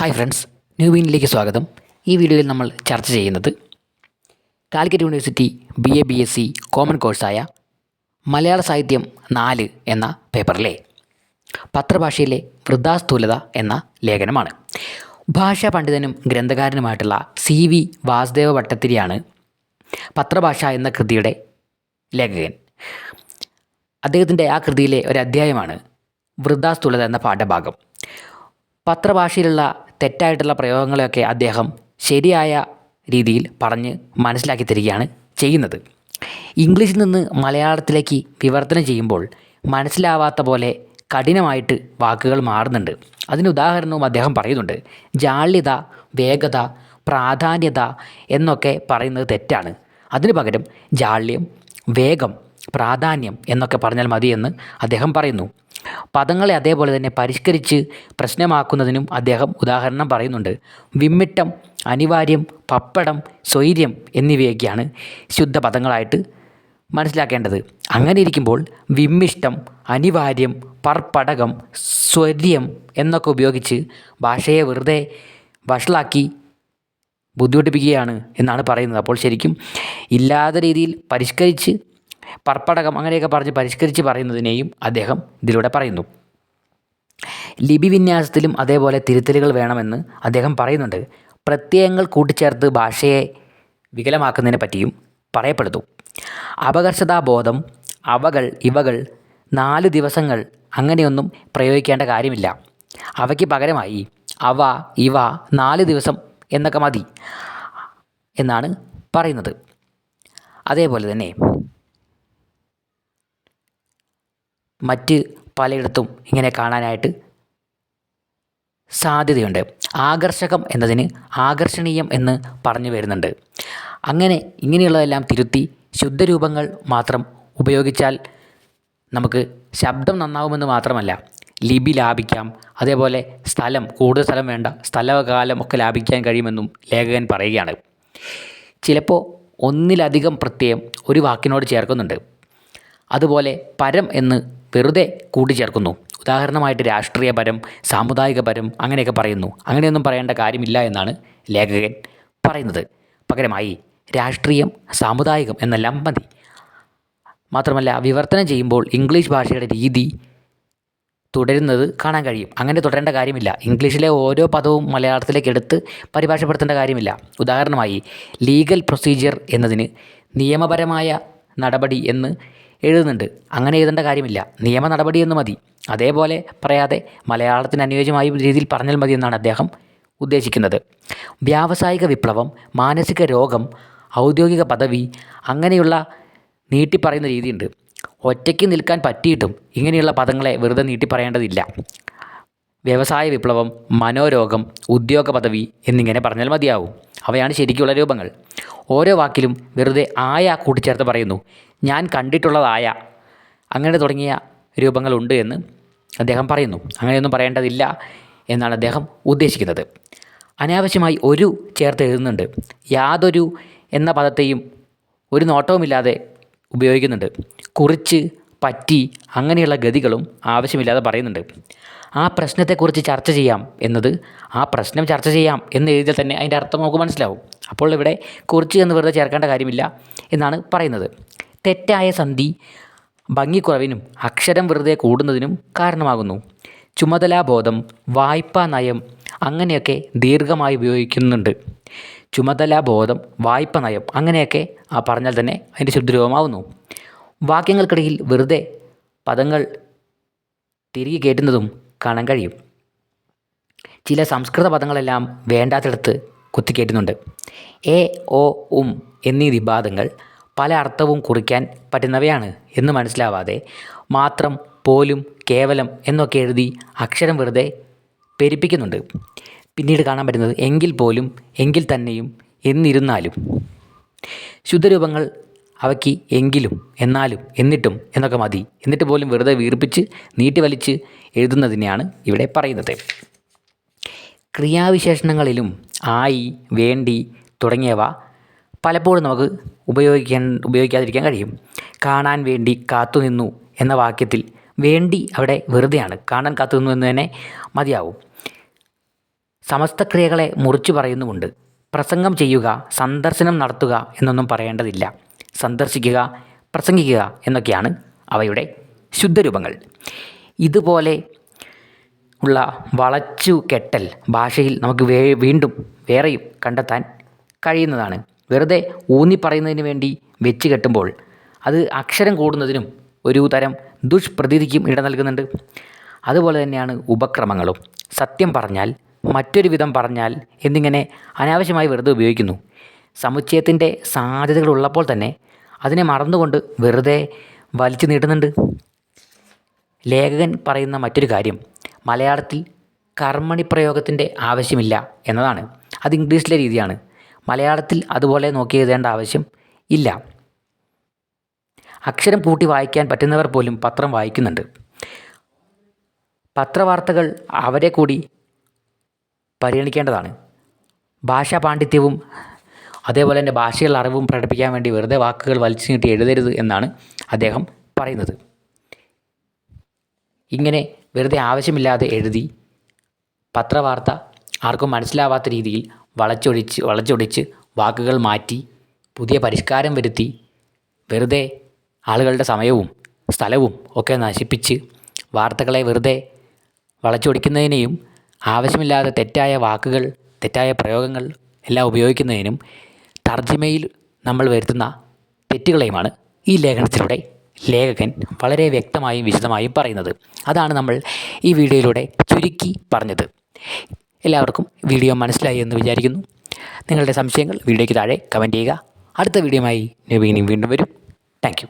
Hi friends new വീനിലേക്ക് സ്വാഗതം. ഈ വീഡിയോയിൽ നമ്മൾ ചർച്ച ചെയ്യുന്നത് Calicut university B A B S C common കോഴ്സായ മലയാള സാഹിത്യം നാല് എന്ന പേപ്പറിലെ പത്രഭാഷയിലെ വൃദ്ധാസ്ഥൂലത എന്ന ലേഖനമാണ്. ഭാഷാ പണ്ഡിതനും ഗ്രന്ഥകാരനുമായിട്ടുള്ള സി വി വാസുദേവ ഭട്ടത്തിരിയാണ് പത്രഭാഷ എന്ന കൃതിയുടെ ലേഖകൻ. അദ്ദേഹത്തിന്റെ ആ കൃതിയിലെ ഒരു അധ്യായമാണ് വൃദ്ധാസ്ഥൂലത എന്ന പാഠഭാഗം. പത്രഭാഷയിലുള്ള തെറ്റായിട്ടുള്ള പ്രയോഗങ്ങളെയൊക്കെ അദ്ദേഹം ശരിയായ രീതിയിൽ പറഞ്ഞ് മനസ്സിലാക്കി തരികയാണ് ചെയ്യുന്നത്. ഇംഗ്ലീഷിൽ നിന്ന് മലയാളത്തിലേക്ക് വിവർത്തനം ചെയ്യുമ്പോൾ മനസ്സിലാവാത്ത പോലെ കഠിനമായിട്ട് വാക്കുകൾ മാറുന്നുണ്ട്. അതിന് ഉദാഹരണവും അദ്ദേഹം പറയുന്നുണ്ട്. ജാള്യത വേഗത പ്രാധാന്യത എന്നൊക്കെ പറയുന്നത് തെറ്റാണ്. അതിനു പകരം ജാള്യം വേഗം പ്രാധാന്യം എന്നൊക്കെ പറഞ്ഞാൽ മതിയെന്ന് അദ്ദേഹം പറയുന്നു. പദങ്ങളെ അതേപോലെ തന്നെ പരിഷ്കരിച്ച് പ്രശ്നമാക്കുന്നതിനും അദ്ദേഹം ഉദാഹരണം പറയുന്നുണ്ട്. വിമ്മിട്ടം അനിവാര്യം പപ്പടം സ്വൈര്യം എന്നിവയൊക്കെയാണ് ശുദ്ധ പദങ്ങളായിട്ട് മനസ്സിലാക്കേണ്ടത്. അങ്ങനെ ഇരിക്കുമ്പോൾ വിമ്മിഷ്ടം അനിവാര്യം പർപ്പടകം സ്വര്യം എന്നൊക്കെ ഉപയോഗിച്ച് ഭാഷയെ വെറുതെ വഷളാക്കി ബുദ്ധിമുട്ടിപ്പിക്കുകയാണ് എന്നാണ് പറയുന്നത്. അപ്പോൾ ശരിക്കും ഇല്ലാത്ത രീതിയിൽ പരിഷ്കരിച്ച് പർപ്പടകം അങ്ങനെയൊക്കെ പറഞ്ഞ് പരിഷ്കരിച്ച് പറയുന്നതിനെയും അദ്ദേഹം ഇതിലൂടെ പറയുന്നു. ലിപി വിന്യാസത്തിലും അതേപോലെ തിരുത്തലുകൾ വേണമെന്ന് അദ്ദേഹം പറയുന്നുണ്ട്. പ്രത്യയങ്ങൾ കൂട്ടിച്ചേർത്ത് ഭാഷയെ വികലമാക്കുന്നതിനെ പറ്റിയും പറയപ്പെടുന്നു. അപകർഷതാബോധം അവകൾ ഇവകൾ നാല് ദിവസങ്ങൾ അങ്ങനെയൊന്നും പ്രയോഗിക്കേണ്ട കാര്യമില്ല. അവയ്ക്ക് പകരമായി അവ ഇവ നാല് ദിവസം എന്നൊക്കെ മതി എന്നാണ് പറയുന്നത്. അതേപോലെ തന്നെ മറ്റ് പലയിടത്തും ഇങ്ങനെ കാണാനായിട്ട് സാധ്യതയുണ്ട്. ആകർഷകം എന്നതിന് ആകർഷണീയം എന്ന് പറഞ്ഞു വരുന്നുണ്ട്. അങ്ങനെ ഇങ്ങനെയുള്ളതെല്ലാം തിരുത്തി ശുദ്ധരൂപങ്ങൾ മാത്രം ഉപയോഗിച്ചാൽ നമുക്ക് ശബ്ദം നന്നാവുമെന്ന് മാത്രമല്ല ലിപി ലാഭിക്കാം. അതേപോലെ സ്ഥലം കൂടുതൽ സ്ഥലം വേണ്ട സ്ഥലകാലം ഒക്കെ ലാഭിക്കാൻ കഴിയുമെന്നും ലേഖകൻ പറയുകയാണ്. ചിലപ്പോൾ ഒന്നിലധികം പ്രത്യയം ഒരു വാക്കിനോട് ചേർക്കുന്നുണ്ട്. അതുപോലെ പരം എന്ന് വെറുതെ കൂട്ടിച്ചേർക്കുന്നു. ഉദാഹരണമായിട്ട് രാഷ്ട്രീയപരം സാമുദായികപരം സാമുദായിക പരം അങ്ങനെയൊക്കെ പറയുന്നു. അങ്ങനെയൊന്നും പറയേണ്ട കാര്യമില്ല എന്നാണ് ലേഖകൻ പറയുന്നത്. പകരമായി രാഷ്ട്രീയം സാമുദായികം എന്നെല്ലാം മതി. മാത്രമല്ല വിവർത്തനം ചെയ്യുമ്പോൾ ഇംഗ്ലീഷ് ഭാഷയുടെ രീതി തുടരുന്നത് കാണാൻ കഴിയും. അങ്ങനെ തുടരേണ്ട കാര്യമില്ല. ഇംഗ്ലീഷിലെ ഓരോ പദവും മലയാളത്തിലേക്ക് എടുത്ത് പരിഭാഷപ്പെടുത്തേണ്ട കാര്യമില്ല. ഉദാഹരണമായി ലീഗൽ പ്രൊസീജിയർ എന്നതിന് നിയമപരമായ നടപടി എന്ന് എഴുതുന്നുണ്ട്. അങ്ങനെ എഴുതേണ്ട കാര്യമില്ല. നിയമ നടപടി എന്ന് മതി. അതേപോലെ പറയാതെ മലയാളത്തിന് അനുയോജ്യമായ രീതിയിൽ പറഞ്ഞാൽ മതി എന്നാണ് അദ്ദേഹം ഉദ്ദേശിക്കുന്നത്. വ്യാവസായിക വിപ്ലവം മാനസിക രോഗം ഔദ്യോഗിക പദവി അങ്ങനെയുള്ള നീട്ടിപ്പറയുന്ന രീതിയുണ്ട്. ഒറ്റയ്ക്ക് നിൽക്കാൻ പറ്റിയിട്ടും ഇങ്ങനെയുള്ള പദങ്ങളെ വെറുതെ നീട്ടിപ്പറയേണ്ടതില്ല വ്യവസായ വിപ്ലവം മനോരോഗം ഉദ്യോഗ പദവി എന്നിങ്ങനെ പറഞ്ഞാൽ മതിയാവും. അവയാണ് ശരിക്കുള്ള രൂപങ്ങൾ. ഓരോ വാക്കിലും വെറുതെ ആയ കൂട്ടിച്ചേർത്ത് പറയുന്നു. ഞാൻ കണ്ടിട്ടുള്ളതായ അങ്ങനെ തുടങ്ങിയ രൂപങ്ങളുണ്ട് എന്ന് അദ്ദേഹം പറയുന്നു. അങ്ങനെയൊന്നും പറയേണ്ടതില്ല എന്നാണ് അദ്ദേഹം ഉദ്ദേശിക്കുന്നത്. അനാവശ്യമായി ഒരു ചേർത്ത് എഴുതുന്നുണ്ട്. യാതൊരു എന്ന പദത്തെയും ഒരു നോട്ടവുമില്ലാതെ ഉപയോഗിക്കുന്നുണ്ട്. കുറിച്ച് പറ്റി അങ്ങനെയുള്ള ഗതികളും ആവശ്യമില്ലാതെ പറയുന്നുണ്ട്. ആ പ്രശ്നത്തെക്കുറിച്ച് ചർച്ച ചെയ്യാം എന്നത് ആ പ്രശ്നം ചർച്ച ചെയ്യാം എന്ന് എഴുതിയാൽ തന്നെ അതിന്റെ അർത്ഥം നമുക്ക് മനസ്സിലാവും. അപ്പോൾ ഇവിടെ കുറിച്ച് എന്ന് വെറുതെ ചേർക്കേണ്ട കാര്യമില്ല എന്നാണ് പറയുന്നത്. തെറ്റായ സന്ധി ഭംഗിക്കുറവിനും അക്ഷരം വെറുതെ കൂടുന്നതിനും കാരണമാകുന്നു. ചുമതലാബോധം വായ്പാ നയം അങ്ങനെയൊക്കെ ദീർഘമായി ഉപയോഗിക്കുന്നുണ്ട്. ചുമതലാബോധം വായ്പ നയം അങ്ങനെയൊക്കെ ആ പറഞ്ഞാൽ തന്നെ അതിന്റെ ശുദ്ധരൂപമാവുന്നു. വാക്യങ്ങൾക്കിടയിൽ വെറുതെ പദങ്ങൾ തിരികെ കയറ്റുന്നതും കാണാൻ കഴിയും. ചില സംസ്കൃത പദങ്ങളെല്ലാം വേണ്ടാത്തിടത്ത് കുത്തിക്കയറ്റുന്നുണ്ട് എ ഓ ഉം എന്നീ വിവാദങ്ങൾ പല അർത്ഥവും കുറിക്കാൻ പറ്റുന്നവയാണ് എന്ന് മനസ്സിലാവാതെ മാത്രം പോലും കേവലം എന്നൊക്കെ എഴുതി അക്ഷരം വെറുതെ പെരിപ്പിക്കുന്നുണ്ട്. പിന്നീട് കാണാൻ പറ്റുന്നത് എങ്കിൽ പോലും എങ്കിൽ തന്നെയും എന്നിരുന്നാലും. ശുദ്ധരൂപങ്ങൾ അവയ്ക്ക് എങ്കിലും എന്നാലും എന്നിട്ടും എന്നൊക്കെ മതി. എന്നിട്ട് പോലും വെറുതെ വീർപ്പിച്ച് നീട്ടി വലിച്ച് എഴുതുന്നതിനെയാണ് ഇവിടെ പറയുന്നത്. ക്രിയാവിശേഷണങ്ങളിലും ആയി വേണ്ടി തുടങ്ങിയവ പലപ്പോഴും നമുക്ക് ഉപയോഗിക്കാൻ ഉപയോഗിക്കാതിരിക്കാൻ കഴിയും. കാണാൻ വേണ്ടി കാത്തുനിന്നു എന്ന വാക്യത്തിൽ വേണ്ടി അവിടെ വെറുതെയാണ്. കാണാൻ കാത്തുനിന്നു എന്ന് തന്നെ മതിയാവും. സമസ്ത ക്രിയകളെ മുറിച്ചു പറയുന്നുമുണ്ട്. പ്രസംഗം ചെയ്യുക സന്ദർശനം നടത്തുക എന്നൊന്നും പറയേണ്ടതില്ല. സന്ദർശിക്കുക പ്രസംഗിക്കുക എന്നൊക്കെയാണ് അവയുടെ ശുദ്ധരൂപങ്ങൾ. ഇതുപോലെ ഉള്ള വളച്ചു കെട്ടൽ ഭാഷയിൽ നമുക്ക് വേ വീണ്ടും വേറെയും കണ്ടെത്താൻ കഴിയുന്നതാണ്. വെറുതെ ഊന്നി പറയുന്നതിന് വേണ്ടി വെച്ച് കെട്ടുമ്പോൾ അത് അക്ഷരം കൂടുന്നതിനും ഒരു തരം ദുഷ്പ്രതീതിക്കും ഇട നൽകുന്നുണ്ട്. അതുപോലെ തന്നെയാണ് ഉപക്രമങ്ങളും. സത്യം പറഞ്ഞാൽ മറ്റൊരു വിധം പറഞ്ഞാൽ എന്നിങ്ങനെ അനാവശ്യമായി വെറുതെ ഉപയോഗിക്കുന്നു. സമുച്ചയത്തിന്റെ സാധ്യതകൾ ഉള്ളപ്പോൾ തന്നെ അതിനെ മറന്നുകൊണ്ട് വെറുതെ വലിച്ചു നീട്ടുന്നുണ്ട്. ലേഖകൻ പറയുന്ന മറ്റൊരു കാര്യം മലയാളത്തിൽ കർമ്മണി പ്രയോഗത്തിന്റെ ആവശ്യമില്ല എന്നതാണ്. അത് ഇംഗ്ലീഷിലെ രീതിയാണ്. മലയാളത്തിൽ അതുപോലെ നോക്കി എഴുതേണ്ട ആവശ്യം ഇല്ല. അക്ഷരം കൂട്ടി വായിക്കാൻ പറ്റുന്നവർ പോലും പത്രം വായിക്കുന്നുണ്ട്. പത്രവാർത്തകൾ അവരെ കൂടി പരിഗണിക്കേണ്ടതാണ്. ഭാഷാ പാണ്ഡിത്യവും അതേപോലെ തന്നെ ഭാഷയുള്ള അറിവും പ്രകടിപ്പിക്കാൻ വേണ്ടി വെറുതെ വാക്കുകൾ വലിച്ചു നീട്ടി എഴുതരുത് എന്നാണ് അദ്ദേഹം പറയുന്നത്. ഇങ്ങനെ വെറുതെ ആവശ്യമില്ലാതെ എഴുതി പത്രവാർത്ത ആർക്കും മനസ്സിലാവാത്ത രീതിയിൽ വളച്ചൊടിച്ച് വളച്ചൊടിച്ച് വാക്കുകൾ മാറ്റി പുതിയ പരിഷ്കാരം വരുത്തി വെറുതെ ആളുകളുടെ സമയവും സ്ഥലവും ഒക്കെ നശിപ്പിച്ച് വാർത്തകളെ വെറുതെ വളച്ചൊടിക്കുന്നതിനെയും ആവശ്യമില്ലാതെ തെറ്റായ വാക്കുകൾ തെറ്റായ പ്രയോഗങ്ങൾ എല്ലാം ഉപയോഗിക്കുന്നതിനും തർജിമയിൽ നമ്മൾ വരുത്തുന്ന തെറ്റുകളെയുമാണ് ഈ ലേഖനത്തിലൂടെ ലേഖകൻ വളരെ വ്യക്തമായും വിശദമായും പറയുന്നത്. അതാണ് നമ്മൾ ഈ വീഡിയോയിലൂടെ ചുരുക്കി പറഞ്ഞത്. എല്ലാവർക്കും വീഡിയോ മനസ്സിലായി എന്ന് വിചാരിക്കുന്നു. നിങ്ങളുടെ സംശയങ്ങൾ വീഡിയോയ്ക്ക് താഴെ കമന്റ് ചെയ്യുക. അടുത്ത വീഡിയോയുമായി നവീനും വീണ്ടും വരും. താങ്ക്